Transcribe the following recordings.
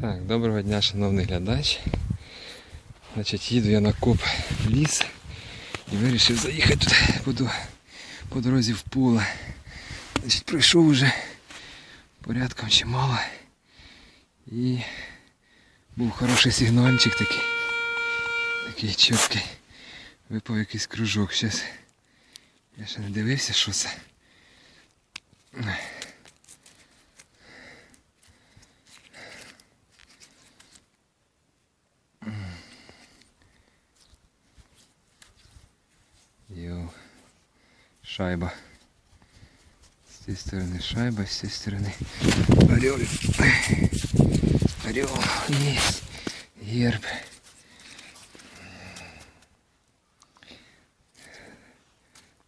Так, доброго дня, шановний глядач. Значить, їду я на коп в ліс і вирішив заїхати тут буду по дорозі в поле. Значить, пройшов уже порядком чимало. І був хороший сигнальчик такий. Такий чіткий. Випав якийсь кружок. Щас. Я ще не дивився, що це. Шайба. С этой стороны шайба, с этой стороны орел. Орел есть. Герб.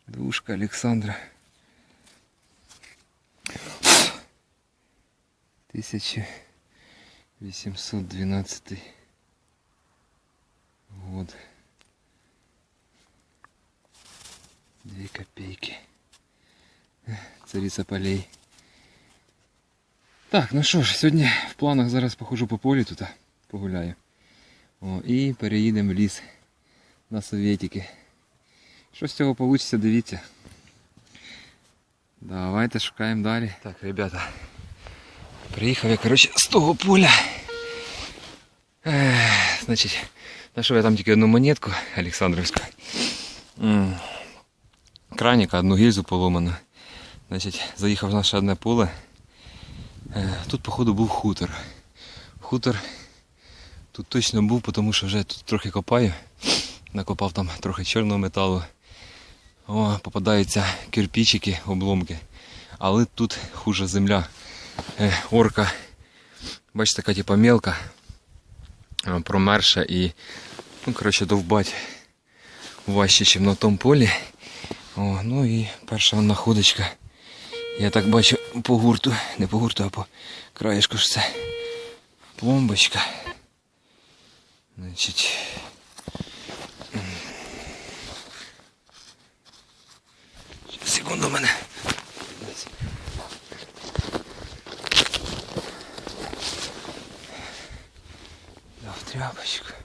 Двушка Александра. Тысяча восемьсот двенадцатый год. Две копейки. Царица полей. Так, ну що ж, сьогодні в планах зараз походжу по полі тут, погуляю. О, і переїдемо в ліс на совєтики. Що з цього вийде, дивіться. Давайте шукаємо далі. Так, ребята. Приїхав я, коротше, з того поля. Ех, значить, знайшов я там тільки одну монетку Олександрівську. Краніка, одну гільзу поломану. Значить, заїхав в наше одне поле. Е, Тут, походу, був хутор. Хутор тут точно був, тому що вже тут трохи копаю. Накопав там трохи чорного металу. О, попадаються кирпичики, обломки. Але тут хуже земля. Е, Орка. Бачите, така типа мелка. е, Промерша і, ну, коротше, довбать важче, ніж на тому полі. О, ну і перша находочка. Я так бачу по гурту, не по гурту, а по краєшку ж це пломбочка. Значить. Секунду мене. Дав тряпочку.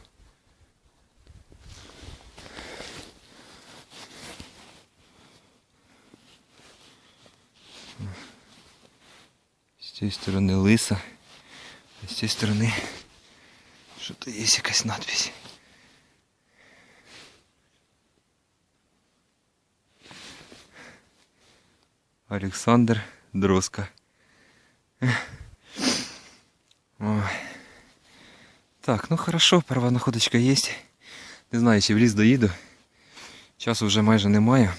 цієї сторони лиса, а з цієї сторони що то є якась надпись. Олександр Дроска. Ой. Так, ну хорошо, права находочка є. Не знаю, чи в ліс доїду. Часу вже майже немає.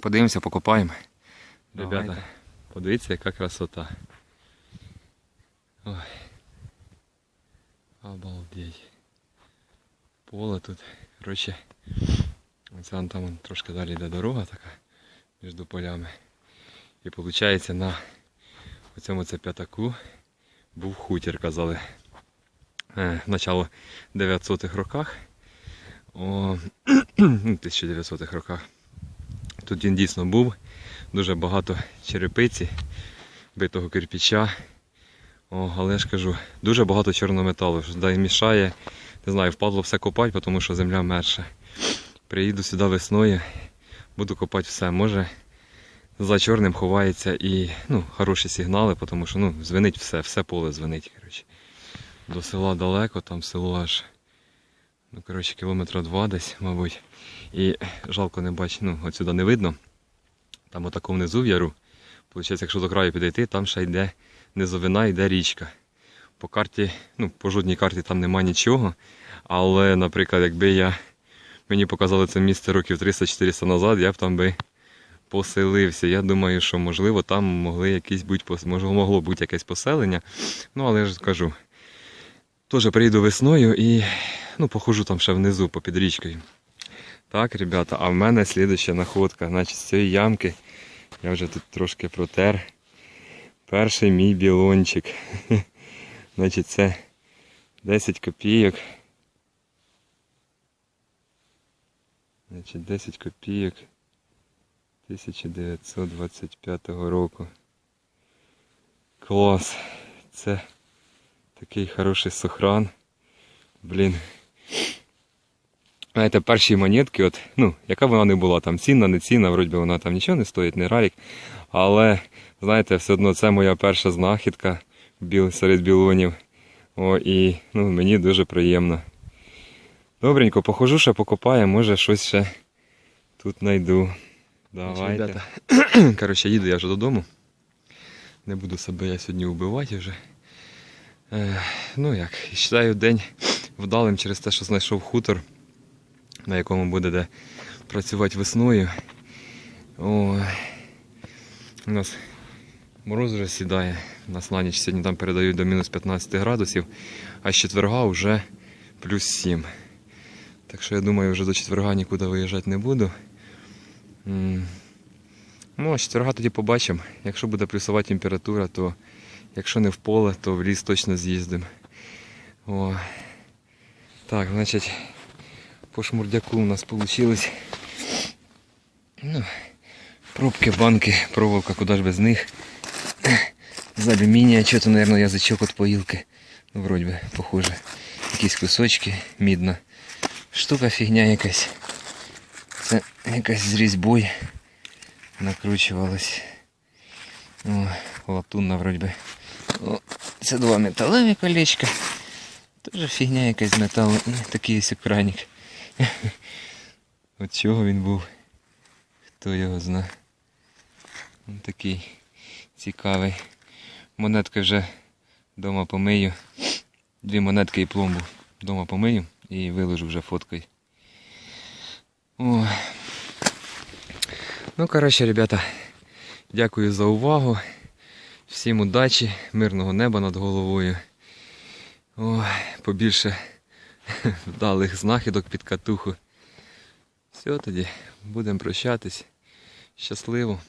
Подивимося, покопаємо. Ребята, подивіться, яка красота. Ой. Обалдеть. Поле тут. Коротше, оце там трошки далі йде дорога така між полями. І виходить на оцьому це п'ятаку був хутір, казали. Е, начало 900-х роках. О, ну, 1900-х роках. Тут він дійсно був. Дуже багато черепиці, битого кирпича. О, але я ж кажу, дуже багато чорного металу. що Дай мішає. Не знаю, впадло все копати, тому що земля мерша. Приїду сюди весною, буду копати все. Може за чорним ховається і ну, хороші сигнали, тому що ну, звенить все, все поле звенить. Коротше. До села далеко, там село аж ну, коротше, кілометра два десь, мабуть. І жалко не бачу, ну, от сюди не видно. Там отако внизу в яру. Получається, якщо до краю підійти, там ще йде низовина, йде річка. По карті, ну, по жодній карті там нема нічого. Але, наприклад, якби я мені показали це місце років 300-400 назад, я б там би поселився. Я думаю, що можливо там могли якісь пос- могло, бути якесь поселення. Ну, але я ж кажу, теж приїду весною і ну, похожу там ще внизу попід річкою. Так, ребята, а в мене слідуща находка. Значить, з цієї ямки я вже тут трошки протер. Перший мій білончик. Значить, це 10 копійок. Значить, 10 копійок 1925 року. Клас. Це Такий хороший сохран. Блін. Знаєте, перші монетки, от, ну, яка б вона не була, там цінна, не цінна, вроді вона там нічого не стоїть, не рарік. Але, знаєте, все одно це моя перша знахідка біл, серед білонів. О, і ну, мені дуже приємно. Добренько, похожу, ще покопаю, може щось ще тут знайду. Давайте. Коротше, їду я вже додому. Не буду себе я сьогодні вбивати вже. Е, ну як, вважаю день вдалим через те, що знайшов хутор, на якому будете працювати весною. Ой. У нас мороз вже сідає. У нас на ніч сьогодні там передають до мінус 15 градусів, а з четверга вже плюс 7. Так що я думаю, вже до четверга нікуди виїжджати не буду. Ну, а четверга тоді побачимо. Якщо буде плюсова температура, то якщо не в поле, то в ліс точно з'їздимо. Так, значить, по шмурдяку у нас вийшло. Ну, пробки, банки, проволока, куди ж без них. З алюмінія, що то, мабуть, язичок від поїлки. Ну, вроді би, похоже. Якісь кусочки, мідна. Штука фігня якась. Це якась з різьбою накручувалась. О, латунна вроді би. О, це два металеві колечка. Тоже фігня якась з металу. Ну, Такий ось екранік. От чого він був? Хто його зна. Він такий цікавий. Монетки вже вдома помию. Дві монетки і пломбу вдома помию і виложу вже фоткою. Ой. Ну, коротше, ребята, дякую за увагу. Всім удачі, мирного неба над головою. Ой, побільше вдалих знахідок під катуху. Все тоді, будемо прощатись. Щасливо.